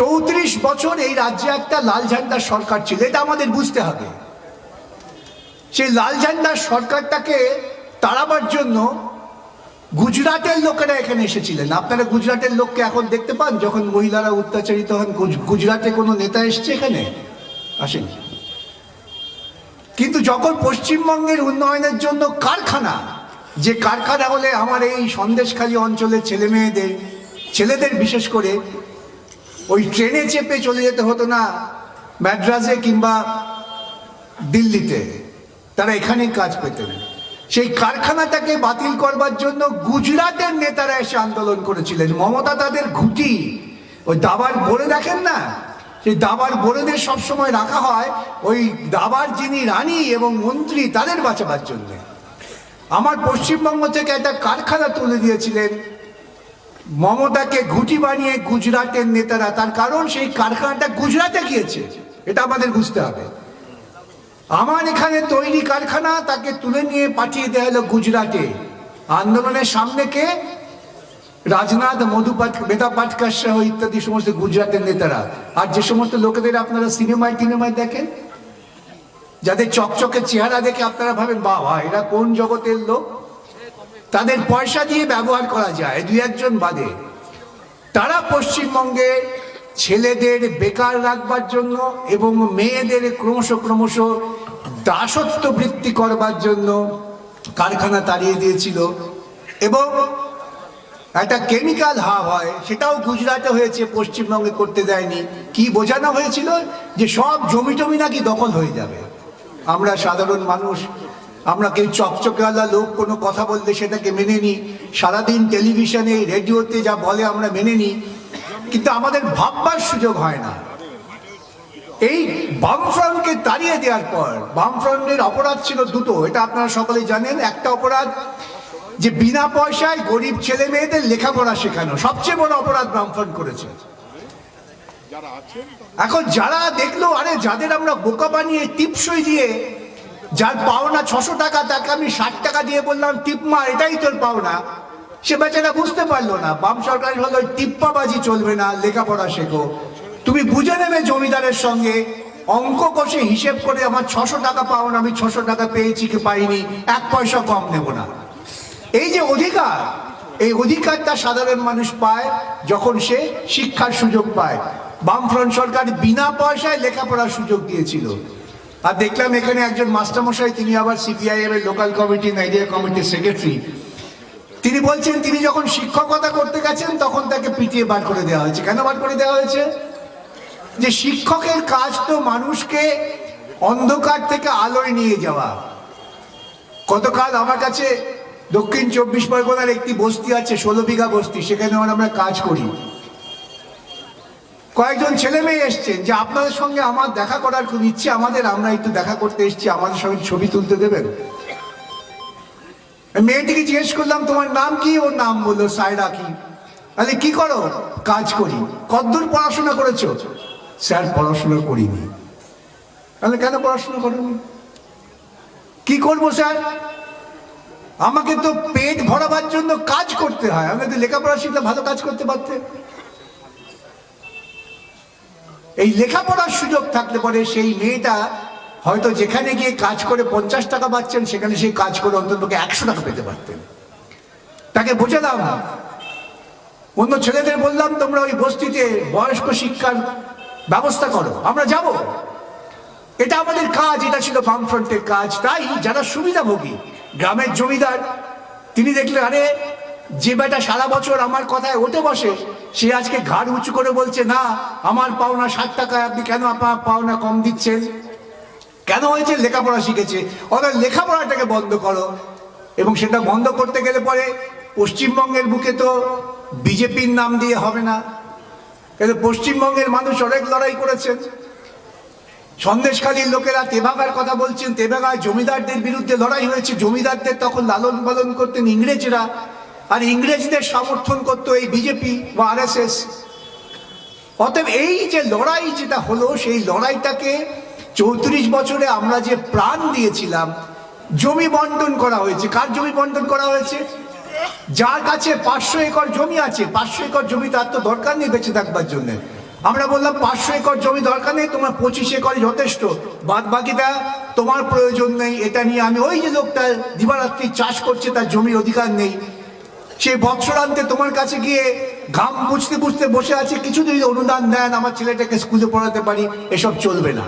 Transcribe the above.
চৌত্রিশ বছর এই রাজ্যে একটা লাল ঝান্ডার সরকার ছিল, এটা আমাদের বুঝতে হবে। সেই লাল ঝান্ডার সরকারটাকে তাড়াবার জন্য গুজরাটের লোকেরা এখানে এসেছিলেন। আপনারা গুজরাটের লোককে এখন দেখতে পান, যখন মহিলারা অত্যাচারিত হন, গুজ- গুজরাটে কোনো নেতা এসছে এখানে? আসেন। কিন্তু যখন পশ্চিমবঙ্গের উন্নয়নের জন্য কারখানা, যে কারখানা হলে আমার এই সন্দেশখালী অঞ্চলের ছেলে মেয়েদের ছেলেদের বিশেষ করে ওই ট্রেনে চেপে চলে যেতে হতো না ম্যাড্রাসে কিংবা দিল্লিতে। তারা এখানেই কাজ পেতেন। সেই কারখানাটাকে বাতিল করবার জন্য গুজরাটের নেতারা এসে আন্দোলন করেছিলেন। মমতা তাদের ঘুটি। ওই দাবার বলে দেখেন না? সেই দাবার বোরেদের সবসময় রাখা হয় ওই দাবার যিনি রানী এবং মন্ত্রী, তাদের বাঁচাবার জন্য। আমার পশ্চিমবঙ্গ থেকে একটা কারখানা তুলে দিয়েছিলেন মমতাকে ঘুটি বানিয়ে গুজরাটের নেতারা, তার কারণ সেই কারখানাটা গুজরাটে গিয়েছে, এটা আমাদের বুঝতে হবে। আমার এখানে তৈরি কারখানা, তাকে তুলে নিয়ে পাঠিয়ে দেওয়া হলো গুজরাটে। আন্দোলনের সামনে কে? রাজনাথ মধুপাট বেদা পাটকার সহ ইত্যাদি সমস্ত গুজরাটের নেতারা। আর যে সমস্ত লোকেদের আপনারা সিনেমায় টিনেমায় দেখেন, যাদের চকচকে চেহারা দেখে আপনারা ভাবেন, বাবা, এরা কোন জগতের লোক? তাদের পয়সা দিয়ে ব্যবহার করা যায়, দুই একজন বাদে। তারা পশ্চিমবঙ্গে ছেলেদের বেকার রাখবার জন্য এবং মেয়েদের ক্রমশ ক্রমশ দাসত্ব বৃত্তি করবার জন্য কারখানা তাড়িয়ে দিয়েছিল এবং একটা কেমিক্যাল হাব হয়, সেটাও গুজরাটে হয়েছে, পশ্চিমবঙ্গে করতে দেয়নি। কি বোঝানো হয়েছিল যে সব জমি টমি নাকি দখল হয়ে যাবে। আমরা সাধারণ মানুষ আমরা কেউ চকচকেওয়ালা লোক কোনো কথা বললে সেটাকে মেনে নিই সারাদিন টেলিভিশনে রেডিওতে যা বলে আমরা মেনে নিই কিন্তু আমাদের ভাববার সুযোগ হয় না। এই বামফ্রন্টকে তাড়িয়ে দেওয়ার পর বামফ্রন্টের অপরাধ ছিল দুটো এটা আপনারা সকলে জানেন। একটা অপরাধ যে বিনা পয়সায় গরিব ছেলে মেয়েদের লেখাপড়া শেখানো সবচেয়ে বড় অপরাধ বামফ্রন্ট করেছে। এখন যারা দেখল আরে যাদের আমরা বোকা বানিয়ে টিপসই দিয়ে যার পাওনা ছশো টাকা, তাকে আমি ষাট টাকা দিয়ে বললাম টিপমা এটাই তোর পাওনা। সে বেচারা বুঝতে পারল না, বাম সরকার হলো, টিপ্পাবাজি চলবে না, লেখাপড়া শেখো। তুমি বুঝে নেবে জমিদারের সঙ্গে, অঙ্ক কষে হিসেব করে আমার ছশো টাকা পাওনা, আমি ছশো টাকা পেয়েছি কি পাইনি, এক পয়সা কম নেব না। এই যে অধিকার, এই অধিকারটা সাধারণ মানুষ পায় যখন সে শিক্ষার সুযোগ পায়। বামফ্রন্ট সরকার বিনা পয়সায় লেখাপড়ার সুযোগ দিয়েছিল। আর দেখলাম এখানে একজন মাস্টারমশাই, তিনি আবার সিপিআইএম এর লোকাল কমিটি নাইডিয়া কমিটির সেক্রেটারি তিনি বলছেন, তিনি যখন শিক্ষকতা করতে গেছেন, তখন তাকে পিটিয়ে বার করে দেওয়া হয়েছে। কেন বার করে দেওয়া হয়েছে? যে শিক্ষকের কাজ তো মানুষকে অন্ধকার থেকে আলোয় নিয়ে যাওয়া। গতকাল আমার কাছে দক্ষিণ চব্বিশ পরগনার একটি বস্তি আছে, ষোলো বিঘা বস্তি সেখানে আমরা কাজ করি। কয়েকজন ছেলে মেয়ে এসছেন যে আপনাদের সঙ্গে আমার দেখা করার খুব ইচ্ছে আমাদের, আমরা একটু দেখা করতে এসেছি, আমাদের সঙ্গে ছবি তুলতে দেবেন? মেয়েটিকে জিজ্ঞেস করলাম, তোমার নাম কি? ওর নাম বলল, সায়রা কি? আরে কি করো? কাজ করি। কতদূর পড়াশোনা করেছ? স্যার, পড়াশোনা করিনি। তাহলে কেন পড়াশোনা করেনি? কি করব, স্যার? আমাকে তো পেট ভরাবার জন্য কাজ করতে হয়। আমি তো লেখাপড়া শিখলে ভালো কাজ করতে পারতে। এই লেখাপড়ার সুযোগ থাকলে পরে সেই মেয়েটা হয়তো যেখানে গিয়ে কাজ করে পঞ্চাশ টাকা পাচ্ছেন, সেখানে সেই কাজ করে অন্ততপক্ষে একশো টাকা পেতে পারতেন। তাকে বোঝালাম, অন্য ছেলেদের বললাম, তোমরা ওই বস্তিতে বয়স্ক শিক্ষার ব্যবস্থা করো, আমরা যাব। এটা আমাদের কাজ, এটা ছিল বামফ্রন্টের কাজ। তাই যারা সুবিধাভোগী, গ্রামের জমিদার, তিনি দেখলেন, আরে যে বেটা সারা বছর আমার কথায় ওঠে বসে, সে আজকে ঘাড় উঁচু করে বলছে, না, আমার পাওনা ষাট টাকায় আপনি কেন আপনার পাওনা কম দিচ্ছেন? কেন হয়েছে? লেখাপড়া শিখেছে। অর্থাৎ লেখাপড়াটাকে বন্ধ করো। এবং সেটা বন্ধ করতে গেলে পরে পশ্চিমবঙ্গের বুকে তো বিজেপির নাম দিয়ে হবে না। কিন্তু পশ্চিমবঙ্গের মানুষ অনেক লড়াই করেছেন। সন্দেশখালীর লোকেরা তেভাগার কথা বলছেন, তেভাগায় জমিদারদের বিরুদ্ধে লড়াই হয়েছে। জমিদারদের তখন লালন পালন করতেন ইংরেজরা। আর ইংরেজদের সমর্থন করতো এই বিজেপি বা আর অতএব এই যে লড়াই যেটা হলো, সেই লড়াইটাকে চৌত্রিশ বছরে আমরা যে প্রাণ দিয়েছিলাম, জমি বন্টন করা হয়েছে। কার জমি বন্টন করা হয়েছে? যার কাছে পাঁচশো একর জমি আছে, পাঁচশো একর জমি তার তো দরকার নেই বেঁচে থাকবার জন্য। আমরা বললাম, পাঁচশো একর জমি দরকার নেই, তোমার পঁচিশ একর যথেষ্ট। বাদ বাকিটা তোমার প্রয়োজন নেই, এটা নিয়ে আমি ওই যে লোকটা দিবারাত্রি চাষ করছে, তার জমির অধিকার নেই। সেই বৎসরান্তে তোমার কাছে গিয়ে ঘাম বুঝতে বুঝতে বসে আছে কিছু যদি অনুদান দেন, আমার ছেলেটাকে স্কুলে পড়াতে পারি, এসব চলবে না।